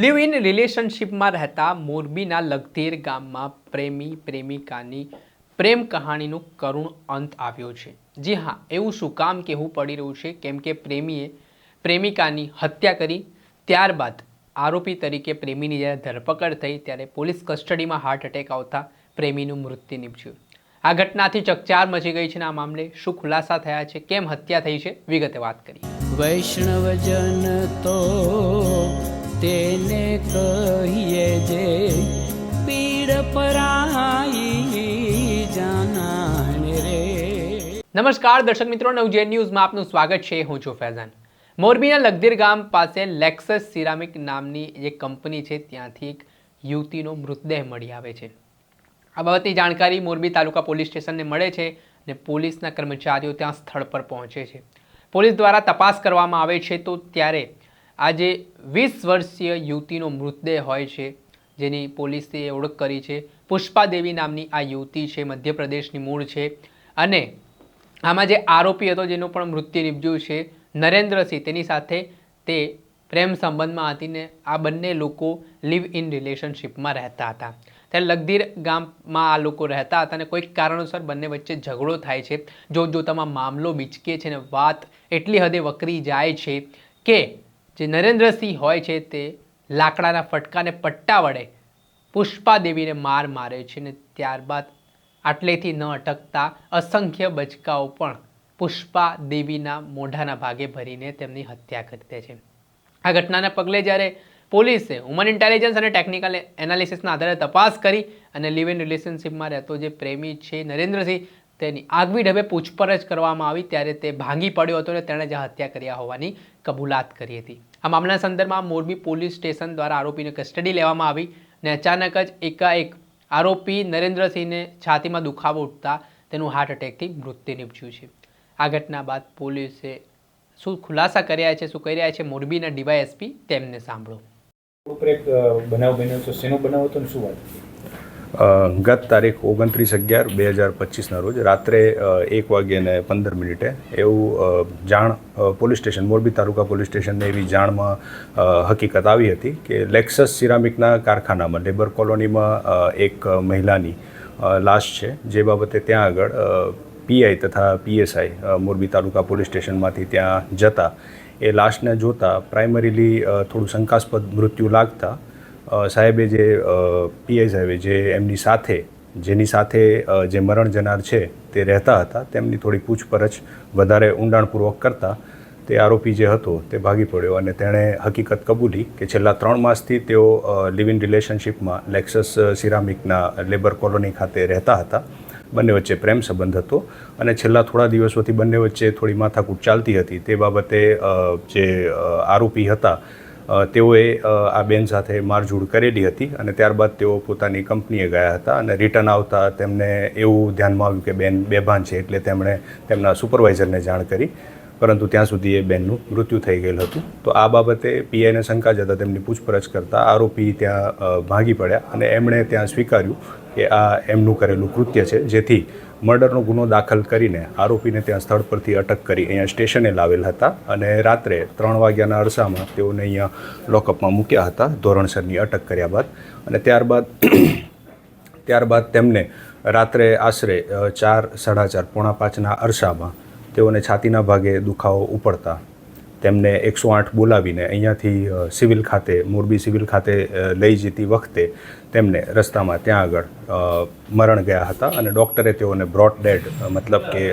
Live in રિલેશનશિપમાં રહેતા મોરબીના લગધીર ગામમાં પ્રેમી, પ્રેમિકાની પ્રેમ કહાણીનું કરુણ અંત આવ્યો છે. જી હા, એવું શું કામ કહેવું પડી રહ્યું છે? કેમ કે પ્રેમીએ પ્રેમિકાની હત્યા કરી, ત્યારબાદ આરોપી તરીકે પ્રેમીની જ્યારે ધરપકડ થઈ, ત્યારે પોલીસ કસ્ટડીમાં હાર્ટ એટેક આવતા પ્રેમીનું મૃત્યુ નીપજ્યું. આ ઘટનાથી ચકચાર મચી ગઈ છે આ મામલે શું ખુલાસા થયા છે? કેમ હત્યા થઈ છે? વિગતે વાત કરી વૈષ્ણવજન તો તેને કહીએ જે પીડ પરાઈ જાનાને રે. નમસ્કાર, દર્શક મિત્રો નવજેન ન્યૂઝમાં આપનું સ્વાગત છે. હું છું ફૈઝાન. મોરબીના લગદીર ગામ પાસે લેક્સસ સિરામિક નામની જે કંપની છે. ત્યાંથી એક યુવતીનો મૃતદેહ મળી આવે છે. આ બાબતની જાણકારી મોરબી તાલુકા પોલીસ સ્ટેશનને મળે છે અને પોલીસના કર્મચારીઓ ત્યાં સ્થળ પર પહોંચે છે. પોલીસ દ્વારા તપાસ કરવામાં આવે છે તો ત્યારે આ જે વીસ વર્ષીય યુવતીનો મૃતદેહ હોય છે, જેની પોલીસે ઓળખ કરી છે. પુષ્પા દેવી નામની આ યુવતી છે, મધ્યપ્રદેશની મૂળ છે. અને આમાં જે આરોપી હતો, જેનું પણ મૃત્યુ નિપજ્યું છે, નરેન્દ્રસિંહ, તેની સાથે તે પ્રેમ સંબંધમાં હતી ને આ બંને લોકો લિવ ઇન રિલેશનશિપમાં રહેતા હતા. ત્યારે લગધીર ગામમાં આ લોકો રહેતા હતા અને કોઈક કારણોસર બંને વચ્ચે ઝઘડો થાય છે. જો જોતામાં મામલો બીચકે છે ને વાત એટલી હદે વકરી જાય છે કે જે નરેન્દ્રસિંહ હોય છે તે લાકડાના ફટકાને પટ્ટા વડે પુષ્પાદેવીને માર મારે છે ને ત્યારબાદ આટલેથી ન અટકતા અસંખ્ય બચકાઓ પણ પુષ્પા દેવીના મોઢાના ભાગે ભરીને તેમની હત્યા કરી દે છે. આ ઘટનાના પગલે જ્યારે પોલીસે હ્યુમન ઇન્ટેલિજન્સ અને ટેકનિકલ એનાલિસિસના આધારે તપાસ કરી અને લિવ ઇન રિલેશનશિપમાં રહેતો જે પ્રેમી છે નરેન્દ્રસિંહ તેની આગવી ઢબે પૂછપરછ કરવામાં આવી ત્યારે તે ભાંગી પડ્યો હતો અને તેણે જ હત્યા કર્યા હોવાની કબૂલાત કરી હતી. આ મામલાના સંદર્ભમાં મોરબી પોલીસ સ્ટેશન દ્વારા આરોપીને કસ્ટડી લેવામાં આવી અને અચાનક જ એકાએક આરોપી નરેન્દ્રસિંહને છાતીમાં દુખાવો ઉઠતા તેનું હાર્ટ એટેકથી મૃત્યુ નીપજ્યું છે. આ ઘટના બાદ પોલીસે શું ખુલાસા કર્યા છે, શું કરી રહ્યા છે, મોરબીના ડીવાયએસપી તેમને સાંભળો. ઉપર એક બનાવ બન્યો છે, શેનો બનાવ હતો ને શું વાત ગત તારીખ ઓગણત્રીસ અગિયાર બે હજાર પચીસના રોજ રાત્રે એક વાગ્યે પંદર મિનિટે એવું જાણ police station, Morbi taluka police સ્ટેશનને એવી જાણમાં હકીકત આવી હતી કે લેક્સસ સિરામિકના કારખાનામાં લેબર કોલોનીમાં એક મહિલાની લાશ છે. જે બાબતે ત્યાં આગળ પીઆઈ તથા પીએસઆઈ મોરબી તાલુકા પોલીસ સ્ટેશનમાંથી ત્યાં જતા. એ લાશને જોતા પ્રાઇમરીલી થોડું શંકાસ્પદ મૃત્યુ લાગતા સાહેબે જે પીઆઈ સાહેબે જે એમની સાથે, જેની સાથે જે મરણ જનાર છે તે રહેતા હતા, તેમની થોડી પૂછપરછ વધારે ઊંડાણપૂર્વક કરતા તે આરોપી જે હતો તે ભાગી પડ્યો અને તેણે હકીકત કબૂલી કે છેલ્લા ત્રણ માસથી તેઓ લિવ ઇન રિલેશનશિપમાં લેક્સસ સિરામિકના લેબર કોલોની ખાતે રહેતા હતા. બંને વચ્ચે પ્રેમ સંબંધ હતો અને છેલ્લા થોડા દિવસોથી બંને વચ્ચે થોડી માથાકૂટ ચાલતી હતી. તે બાબતે જે આરોપી હતા તેઓએ આ બેન સાથે મારઝૂડ કરેલી હતી અને ત્યારબાદ તેઓ પોતાની કંપનીએ ગયા હતા અને રિટર્ન આવતા તેમને એવું ધ્યાનમાં આવ્યું કે બેન બેભાન છે એટલે તેમણે તેમના સુપરવાઇઝરને જાણ કરી. પરંતુ ત્યાં સુધી એ બેનનું મૃત્યુ થઈ ગયેલું હતું. તો આ બાબતે પીઆઈને શંકા જતા તેમની પૂછપરછ કરતા આરોપી ત્યાં ભાગી પડ્યા અને એમણે ત્યાં સ્વીકાર્યું કે આ એમનું કરેલું કૃત્ય છે. જેથી મર્ડરનો ગુનો દાખલ કરીને આરોપીને ત્યાં સ્થળ પરથી અટક કરી અહીંયા સ્ટેશને લાવેલ હતા અને રાત્રે ત્રણ વાગ્યાના અરસામાં તેઓને અહીંયા લોકઅપમાં મૂક્યા હતા ધોરણસરની અટક કર્યા બાદ. અને ત્યારબાદ ત્યારબાદ તેમને રાત્રે આશરે ચાર, સાડા ચાર, પોણા પાંચના અરસામાં તેઓને છાતીના ભાગે દુખાવો ઉપડતા તેમને એકસો આઠ બોલાવીને અહીંયાથી સિવિલ ખાતે, મોરબી સિવિલ ખાતે લઈ જતી વખતે તેમને રસ્તામાં ત્યાં આગળ મરણ ગયા હતા અને ડૉક્ટરે તેઓને બ્રોટ ડેડ મતલબ કે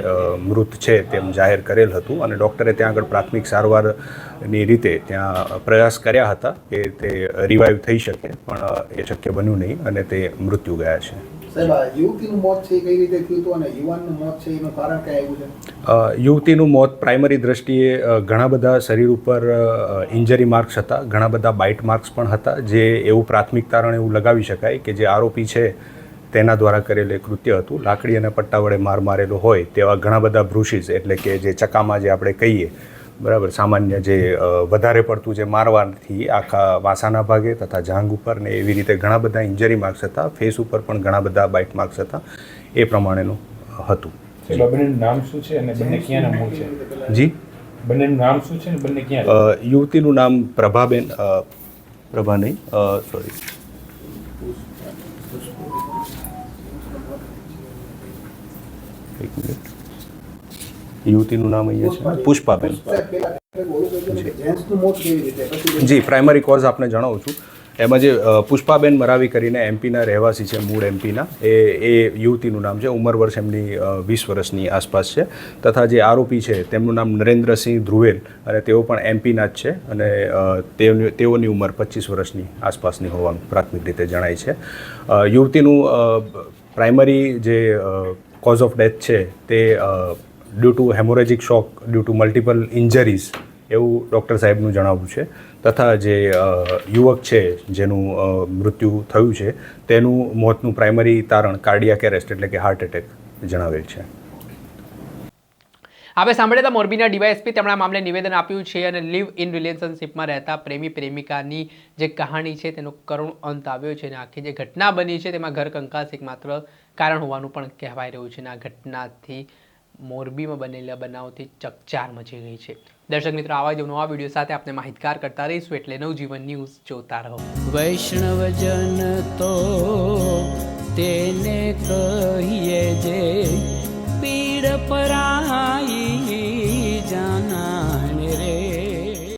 મૃત છે તેમ જાહેર કરેલ હતું અને ડૉક્ટરે ત્યાં આગળ પ્રાથમિક સારવારની રીતે ત્યાં પ્રયાસ કર્યા હતા કે તે રિવાઈવ થઈ શકે, પણ એ શક્ય બન્યું નહીં અને તે મૃત્યુ ગયા છે. યુવતીનું મોત પ્રાઇમરી દ્રષ્ટિએ ઘણા બધા શરીર ઉપર ઇન્જરી માર્ક્સ હતા, ઘણા બધા બાઇટ માર્ક્સ પણ હતા, જે એવું પ્રાથમિક તારણ એવું લગાવી શકાય કે જે આરોપી છે તેના દ્વારા કરેલું કૃત્ય હતું. લાકડી અને પટ્ટા વડે માર મારેલો હોય તેવા ઘણા બધા બ્રુશીસ એટલે કે જે ચકામાં જે આપણે કહીએ બરાબર સામાન્ય જે વધારે પડતું જે મારવાથી આખા વાસાના ભાગે તથા જાંગ ઉપર ને એવી રીતે ઘણા બધા ઇન્જરી માર્ક્સ હતા. ફેસ ઉપર પણ ઘણા બધા બાઇટ માર્ક્સ હતા. એ પ્રમાણેનું હતું. બંનેનું નામ શું છે અને બંને ક્યાંના મૂળ છે? જી? બંનેનું નામ શું છે ને બંને ક્યાં યુવતીનું નામ પ્રભાબેન પ્રભા નહીં સોરી એક મિનિટ. યુવતીનું નામ અહીંયા છે. પુષ્પાબેન. જી. પ્રાઇમરી કોઝ આપને જણાવું છું. એમાં જે પુષ્પાબેન મરાવી કરીને એમપીના રહેવાસી છે મૂળ એમપીના. એ એ યુવતીનું નામ છે. ઉંમર વર્ષ એમની વીસ વર્ષની આસપાસ છે. તથા જે આરોપી છે તેમનું નામ નરેન્દ્રસિંહ ધ્રુવેલ અને તેઓ પણ એમપીના જ છે અને તેઓની તેઓની ઉંમર પચીસ વર્ષની આસપાસની હોવાનું પ્રાથમિક રીતે જણાય છે. યુવતીનું પ્રાઇમરી જે કોઝ ઓફ ડેથ છે તે due to haemorrhagic shock due to multiple injuries એવું ડૉક્ટર સાહેબનું જણાવવું છે. તથા જે યુવક છે, જેનું મૃત્યુ થયું છે, તેનું મોતનું પ્રાઇમરી તારણ કાર્ડિયાક એરેસ્ટ એટલે કે હાર્ટ એટેક જણાવેલ છે. આપણે સાંભળ્યા મોરબીના ડીવાયએસપી તેમણે આ મામલે નિવેદન આપ્યું છે અને લીવ ઇન રિલેશનશિપમાં રહેતા પ્રેમી પ્રેમિકાની જે કહાણી છે તેનો કરુણ અંત આવ્યો છે અને આખી જે ઘટના બની છે તેમાં ઘર કંકાસ એકમાત્ર કારણ હોવાનું પણ કહેવાય રહ્યું છે અને આ ઘટનાથી મોરબીમાં બનેલા બનાવથી ચકચાર મચી ગઈ છે. દર્શક મિત્રો, આવા જ નવા વીડિયો સાથે આપણે માહિતગાર કરતા રહીશું એટલે નવજીવન ન્યૂઝ જોતા રહો. વૈષ્ણવજન તો તેને કહીએ જે પીડ પરાઈ